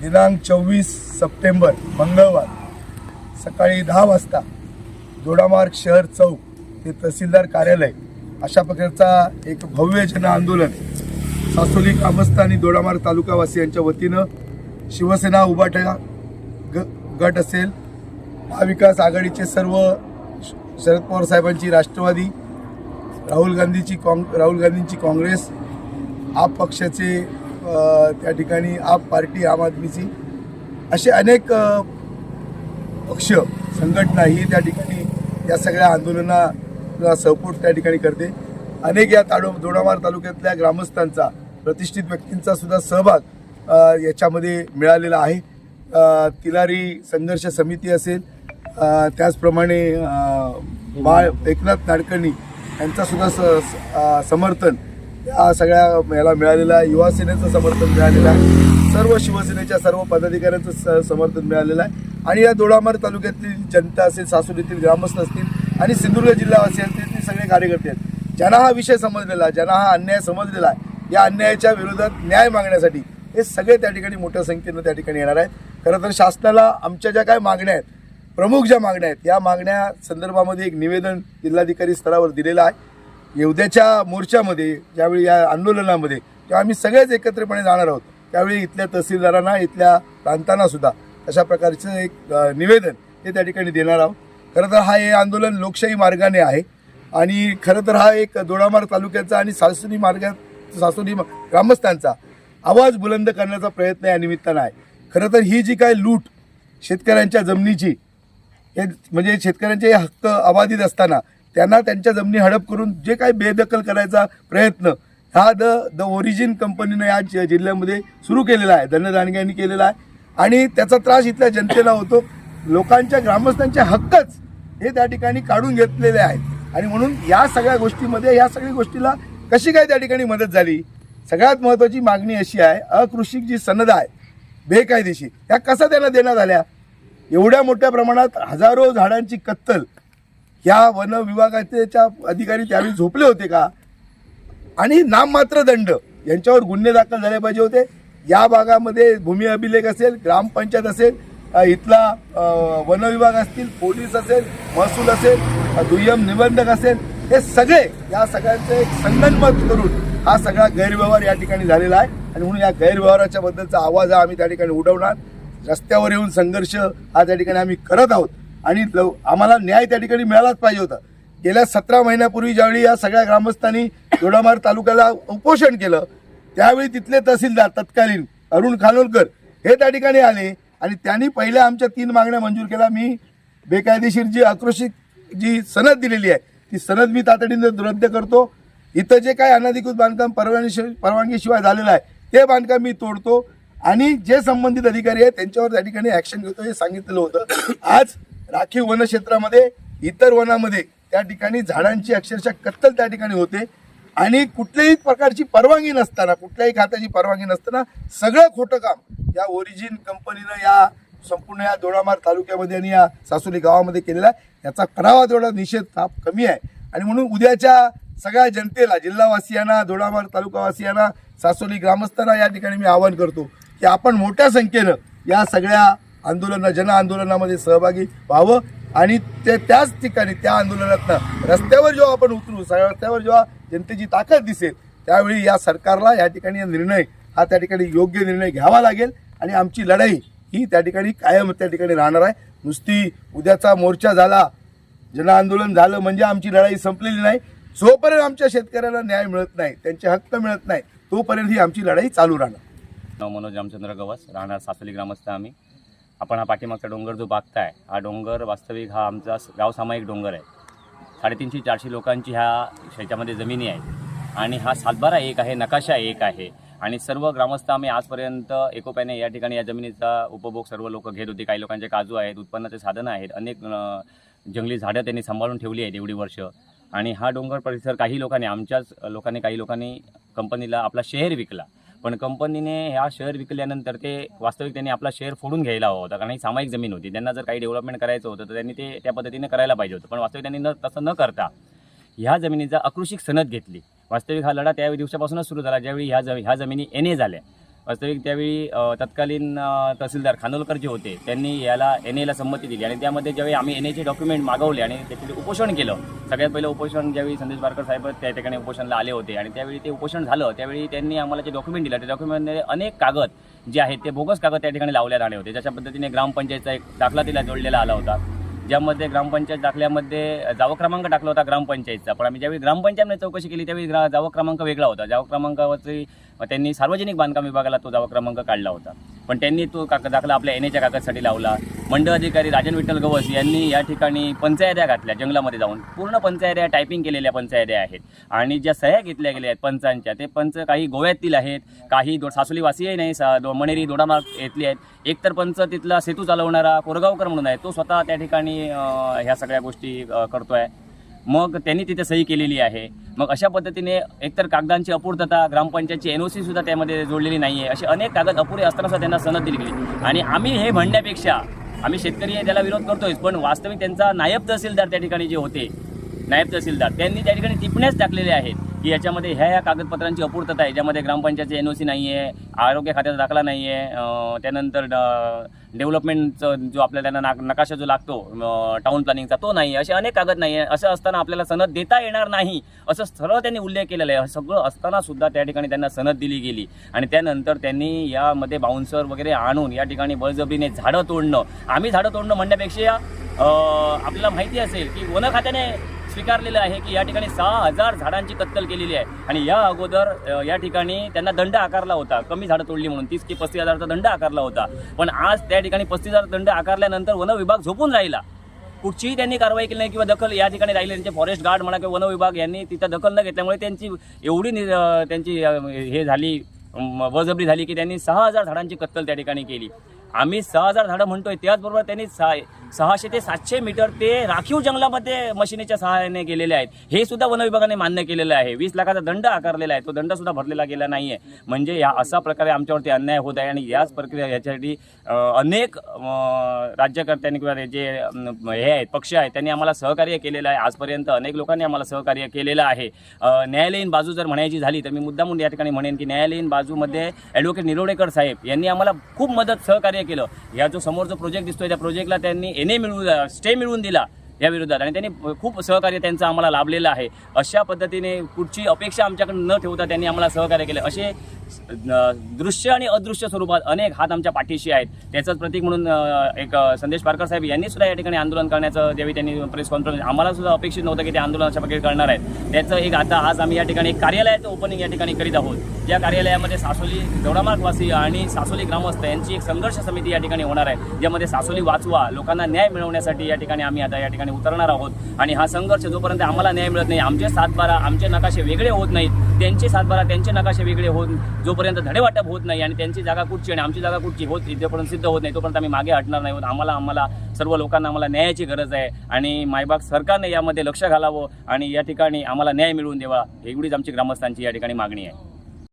दिनांक चोवीस सप्टेंबर मंगळवार सकाळी दहा वाजता दोडामार्ग शहर चौक ते तहसीलदार कार्यालय अशा प्रकारचा एक भव्य जन आंदोलन सासोली ग्रामस्थ आणि दोडामार्ग तालुकावासियांच्या वतीनं शिवसेना उभाट्या ग गट असेल महाविकास आघाडीचे सर्व श- शरद पवार साहेबांची राष्ट्रवादी राहुल गांधीची काँग राहुल गांधींची काँग्रेस आप पक्षाचे त्या ठिकाणी आप पार्टी आम आदमीची. असे अनेक पक्ष संघटना ही त्या ठिकाणी या सगळ्या आंदोलनाला सपोर्ट त्या ठिकाणी करते. अनेक या ताडो दोडामार तालुक्यातल्या ग्रामस्थांचा प्रतिष्ठित व्यक्तींचा सुद्धा सहभाग याच्यामध्ये मिळालेला आहे. तिलारी संघर्ष समिती असेल त्याचप्रमाणे बाळ एकनाथ नाडकर्णी यांचा सुद्धा स स- समर्थन या सगळ्या याला मिळालेलं आहे युवा सेनेचं समर्थन मिळालेलं आहे. सर्व शिवसेनेच्या सर्व पदाधिकाऱ्यांचं स समर्थन मिळालेलं आहे. आणि या दोडामार तालुक्यातील जनता असेल सासुरीतील ग्रामस्थ असतील आणि सिंधुदुर्ग जिल्हावासी असतील ते सगळे कार्यकर्ते आहेत. ज्यांना हा विषय समजलेला आहे ज्यांना हा अन्याय समजलेला आहे या अन्यायाच्या विरोधात न्याय मागण्यासाठी हे सगळे त्या ठिकाणी मोठ्या संख्येनं त्या ठिकाणी येणार आहेत. खरं तर शासनाला आमच्या ज्या काय मागण्या आहेत प्रमुख ज्या मागण्या आहेत या मागण्या संदर्भामध्ये एक निवेदन जिल्हाधिकारी स्तरावर दिलेलं आहे. उद्याच्या मोर्चामध्ये ज्यावेळी या आंदोलनामध्ये किंवा आम्ही सगळेच एकत्रपणे जाणार आहोत. त्यावेळी इथल्या तहसीलदारांना इथल्या प्रांतांना सुद्धा अशा प्रकारचं एक निवेदन हे त्या ठिकाणी देणार आहोत. खरं तर हा हे आंदोलन लोकशाही मार्गाने आहे आणि खरं तर हा एक दोडामार तालुक्याचा आणि सासुनी मार्गात सासुनी ग्रामस्थांचा आवाज बुलंद करण्याचा प्रयत्न या निमित्तानं आहे. खरं तर ही जी काय लूट शेतकऱ्यांच्या जमिनीची हे म्हणजे शेतकऱ्यांचे हक्क अबाधित असताना त्यांना त्यांच्या जमिनी हडप करून जे काही बेदखल करायचा प्रयत्न हा द द ओरिजिन कंपनीनं या जिल्ह्यामध्ये सुरू केलेला आहे. धनदानग्यांनी केलेला आहे. आणि त्याचा त्रास इथल्या जनतेला होतो. लोकांच्या ग्रामस्थांचे हक्कच हे त्या ठिकाणी काढून घेतलेले आहेत. आणि म्हणून या सगळ्या गोष्टीमध्ये या सगळ्या गोष्टीला कशी काय त्या ठिकाणी मदत झाली? सगळ्यात महत्त्वाची मागणी अशी आहे अकृषिक जी सनद आहे बेकायदेशीर त्या कसा त्यांना देण्यात आल्या? एवढ्या मोठ्या प्रमाणात हजारो झाडांची कत्तल या वन विभागाच्या अधिकारी त्यावेळी झोपले होते का? आणि नाममात्र दंड. यांच्यावर गुन्हे दाखल झाले पाहिजे होते. या भागामध्ये भूमी अभिलेख असेल ग्रामपंचायत असेल इथला वन विभाग असतील पोलीस असेल महसूल असेल दुय्यम निबंधक असेल हे सगळे या सगळ्यांचं एक संगनमत करून हा सगळा गैरव्यवहार या ठिकाणी झालेला आहे. आणि म्हणून या गैरव्यवहाराच्या बद्दलचा आवाज हा आम्ही त्या ठिकाणी उडवणार. रस्त्यावर येऊन संघर्ष हा त्या ठिकाणी आम्ही करत आहोत. आणि लव आम्हाला न्याय त्या ठिकाणी मिळालाच पाहिजे होता. गेल्या सतरा महिन्यापूर्वी ज्यावेळी या सगळ्या ग्रामस्थांनी दोडामार तालुक्याला उपोषण केलं त्यावेळी तिथले तहसीलदार तत्कालीन अरुण खानोलकर हे त्या ठिकाणी आले आणि त्यांनी पहिल्या आमच्या तीन मागण्या मंजूर केल्या. मी बेकायदेशीर जी आक्रोशित जी सनद दिलेली आहे. ती सनद मी तातडीनं रद्द करतो. इथं जे काय अनधिकृत बांधकाम परवानगी परवानगीशिवाय झालेलं आहे ते बांधकाम मी तोडतो. आणि जे संबंधित अधिकारी आहेत त्यांच्यावर त्या ठिकाणी ॲक्शन घेतो हे सांगितलेलं होतं. आज राखीव वन क्षेत्रामध्ये इतर वनामध्ये त्या ठिकाणी झाडांची अक्षरशः कत्तल त्या ठिकाणी होते. आणि कुठल्याही प्रकारची परवानगी नसताना कुठल्याही खात्याची परवानगी नसताना सगळं खोटं काम या ओरिजिन कंपनीनं या संपूर्ण या दोडामार तालुक्यामध्ये आणि या सासुली गावामध्ये केलेला आहे. याचा करावा तेवढा निषेध हा कमी आहे. आणि म्हणून उद्याच्या सगळ्या जनतेला जिल्हावासियांना दोडामार तालुकावासियांना सासोली ग्रामस्थांना या ठिकाणी मी आवाहन करतो की आपण मोठ्या संख्येनं या सगळ्या आंदोलना जन आंदोलनामध्ये सहभागी व्हावं आणि ते त्याच ठिकाणी त्या आंदोलनातनं रस्त्यावर जेव्हा आपण उतरू रस्त्यावर जेव्हा जनतेची ताकद दिसेल त्यावेळी या सरकारला या ठिकाणी निर्णय हा त्या ठिकाणी योग्य निर्णय घ्यावा लागेल आणि आमची लढाई ही त्या ठिकाणी कायम त्या ठिकाणी राहणार आहे. नुसती उद्याचा मोर्चा झाला जन आंदोलन झालं म्हणजे आमची लढाई संपलेली नाही. जोपर्यंत आमच्या शेतकऱ्याला न्याय मिळत नाही त्यांचे हक्क मिळत नाही तोपर्यंत ही आमची लढाई चालू राहणार. नाव मनोज रामचंद्र गवस राहणार सासली ग्रामस्थ आम्ही. आपण हा पाठीमागचा डोंगर जो बागताय हा डोंगर वास्तविक हा आमचा गावसामायिक डोंगर आहे. साडेतीनशे चारशे लोकांची ह्या शेतामध्ये जमिनी आहे आणि हा सातबारा एक आहे नकाशा एक आहे. आणि सर्व ग्रामस्थ आम्ही आजपर्यंत एकोप्याने या ठिकाणी या जमिनीचा उपभोग सर्व लोक घेत होते. काही लोकांचे काजू आहेत उत्पन्नाचे साधनं आहेत. अनेक जंगली झाडं त्यांनी सांभाळून ठेवली आहेत एवढी वर्ष. आणि हा डोंगर परिसर काही लोकांनी आमच्याच लोकांनी काही लोकांनी कंपनीला आपला शेअर विकला. पण कंपनीने ह्या शेअर विकल्यानंतर ते वास्तविक त्यांनी आपला शेअर फोडून घ्यायला हवा होता कारण ही सामायिक जमीन होती. त्यांना जर काही डेव्हलपमेंट करायचं होतं तर त्यांनी ते त्या पद्धतीने करायला पाहिजे होतं. पण वास्तविक त्यांनी न तसं न करता ह्या जमिनीचा अकृषिक सनद घेतली. वास्तविक हा लढा त्या दिवसापासूनच सुरू झाला ज्यावेळी ह्या जमी ह्या जमिनी एन ए झाल्या. वास्तविक त्यावेळी तत्कालीन तहसीलदार खानोलकर जे होते त्यांनी याला एन एला संमती दिली. आणि त्यामध्ये ज्यावेळी आम्ही एन एचे डॉक्युमेंट मागवले आणि त्याचे उपोषण केलं सगळ्यात पहिलं उपोषण ज्यावेळी संदेश बारकर साहेब त्या ठिकाणी उपोषणला आले होते आणि त्यावेळी ते उपोषण झालं त्यावेळी त्यांनी आम्हाला जे डॉक्युमेंट दिलं त्या डॉक्युमेंटमध्ये अनेक कागद जे आहेत ते बोगस कागद त्या ठिकाणी लावण्यात आले होते. ज्याच्या पद्धतीने ग्रामपंचायतचा एक दाखला तिला जोडलेला आला होता. ज्यामध्ये ग्रामपंचायत दाखल्यामध्ये जावा क्रमांक टाकला होता ग्रामपंचायतचा. पण आम्ही ज्यावेळी ग्रामपंचायतने चौकशी केली त्यावेळी ग्रा जावं क्रमांक वेगळा होता. जावं क्रमांकावरती त्यांनी सार्वजनिक बांधकाम विभागाला तो जावा क्रमांक काढला होता. पण त्यांनी तो काका दाखला आपल्या एनएच्या कागदसाठी लावला. मंडळ अधिकारी राजन विठ्ठल गवस यांनी या ठिकाणी पंचायत्या घातल्या जंगलामध्ये जाऊन. पूर्ण पंचायत्या टायपिंग केलेल्या पंचायत्या आहेत. आणि ज्या सह्या घेतल्या गेल्या आहेत पंचांच्या ते पंच काही गोव्यातील आहेत काही दो सासोलीवासीही नाही सा दो मणेरी दोडामार्ग येथली आहेत. एकतर पंच तिथला सेतू चालवणारा कोरगावकर म्हणून आहे तो स्वतः त्या ठिकाणी ह्या सगळ्या गोष्टी करतो आहे मग त्यांनी तिथे सही केलेली आहे. मग अशा पद्धतीने एकतर कागदांची अपूर्तता ग्रामपंचायतची एन ओ सी सुद्धा त्यामध्ये जोडलेली नाही आहे असे अनेक कागद अपुरे असतानासुद्धा त्यांना सनद दिली गेली. आणि आम्ही हे म्हणण्यापेक्षा आम्ही शेतकरी आहे त्याला विरोध करतोय पण वास्तविक त्यांचा नायब तहसीलदार त्या ठिकाणी जे होते नायब तहसीलदार त्यांनी त्या ठिकाणी टिपण्याच टाकलेल्या आहेत. की याच्यामध्ये ह्या ह्या कागदपत्रांची अपूर्तता आहे ज्यामध्ये ग्रामपंचायतचे एन ओ सी नाही आहे आरोग्य खात्याचा दाखला नाही आहे त्यानंतर डेव्हलपमेंटचं जो आपल्याला त्यांना नाक नकाशा जो लागतो टाऊन प्लॅनिंगचा तो नाही आहे असे अनेक कागद नाही आहे असं असताना आपल्याला सनद देता येणार नाही असं सरळ त्यांनी उल्लेख केलेला आहे. सगळं असताना सुद्धा त्या ठिकाणी त्यांना सनद दिली गेली. आणि त्यानंतर त्यांनी यामध्ये बाउन्सर वगैरे आणून या ठिकाणी बळजबरीने झाडं तोडणं. आम्ही झाडं तोडणं म्हणण्यापेक्षा आपल्याला माहिती असेल की वन खात्याने स्वीकारलेलं आहे की या ठिकाणी सहा हजार झाडांची कत्तल केलेली आहे. आणि या अगोदर या ठिकाणी त्यांना दंड आकारला होता. कमी झाडं तोडली म्हणून. तीस ते पस्तीस हजारचा दंड आकारला होता. पण आज त्या ठिकाणी पस्तीस हजार दंड आकारल्यानंतर वन विभाग झोपून राहिला. कुठचीही त्यांनी कारवाई केली नाही किंवा दखल या ठिकाणी राहिली त्यांचे फॉरेस्ट गार्ड म्हणा किंवा वन विभाग यांनी तिथं दखल न घेतल्यामुळे त्यांची एवढी नि- त्यांची हे झाली अम, बळजबरी झाली की त्यांनी सहा हजार झाडांची कत्तल त्या ठिकाणी केली. आम्ही सहा हजार झाडं म्हणतोय त्याचबरोबर त्यांनी सहा सहाशे ते सातशे मीटर ते राखीव जंगलामध्ये मशिनीच्या सहाय्याने गेलेले आहेत. हे सुद्धा वन विभागाने मान्य केलेलं आहे. वीस लाखाचा दंड आकारलेला आहे. तो दंड सुद्धा भरलेला गेला नाही आहे म्हणजे या अशा प्रकारे आमच्यावरती अन्याय होत आहे आणि याच प्रक्रिया याच्यासाठी अनेक राज्यकर्त्यांनी किंवा जे हे आहेत पक्ष आहेत त्यांनी आम्हाला सहकार्य केलेलं आहे. आजपर्यंत अनेक लोकांनी आम्हाला सहकार्य केलेलं आहे. न्यायालयीन बाजू जर म्हणायची झाली तर मी मुद्दामून या ठिकाणी म्हणेन की न्यायालयीन बाजूमध्ये ॲडव्होकेट निरोडेकर साहेब यांनी आम्हाला खूप मदत सहकार्य केलं. या जो समोर जो प्रोजेक्ट दिसतोय त्या प्रोजेक्टला त्यांनी एन ए मिळवून स्टे मिळवून दिला या विरोधात. आणि त्यांनी खूप सहकार्य त्यांचं आम्हाला लाभलेलं आहे. अशा पद्धतीने कुठची अपेक्षा आमच्याकडे न ठेवता त्यांनी आम्हाला सहकार्य केलं. असे दृश्य आणि अदृश्य स्वरूपात अनेक हात आमच्या पाठीशी आहेत. त्याचंच प्रतीक म्हणून एक संदेश पारकर साहेब यांनी सुद्धा या ठिकाणी आंदोलन करण्याचं ज्यावेळी त्यांनी प्रेस कॉन्फरन्स आम्हाला सुद्धा अपेक्षित नव्हतं की ते आंदोलन अशा प्रकारे करणार आहेत. त्याचं एक आता आज आम्ही या ठिकाणी एक कार्यालयाचं ओपनिंग या ठिकाणी करीत आहोत. या कार्यालयामध्ये सासोली दौडामार्गवासी आणि सासोली ग्रामस्थ यांची एक संघर्ष समिती या ठिकाणी होणार आहे. ज्यामध्ये सासोली वाचवा लोकांना न्याय मिळवण्यासाठी या ठिकाणी आम्ही आता या ठिकाणी उतरणार आहोत. आणि हा संघर्ष जोपर्यंत आम्हाला न्याय मिळत नाही आमचे सातबारा आमचे नकाशे वेगळे होत नाहीत. त्यांचे सातबारा त्यांचे नकाशे वेगळे होत जोपर्यंत धडेवाटप होत नाही आणि त्यांची जागा कुठची आणि आमची जागा कुठची होत जोपर्यंत सिद्ध होत नाही तोपर्यंत आम्ही मागे हटणार नाही आम्हाला आम्हाला सर्व लोकांना आम्हाला न्यायाची गरज आहे आणि मायबाग सरकारने यामध्ये लक्ष घालावं आणि या ठिकाणी आम्हाला न्याय मिळवून द्यावा. एवढीच आमची ग्रामस्थांची या ठिकाणी मागणी आहे.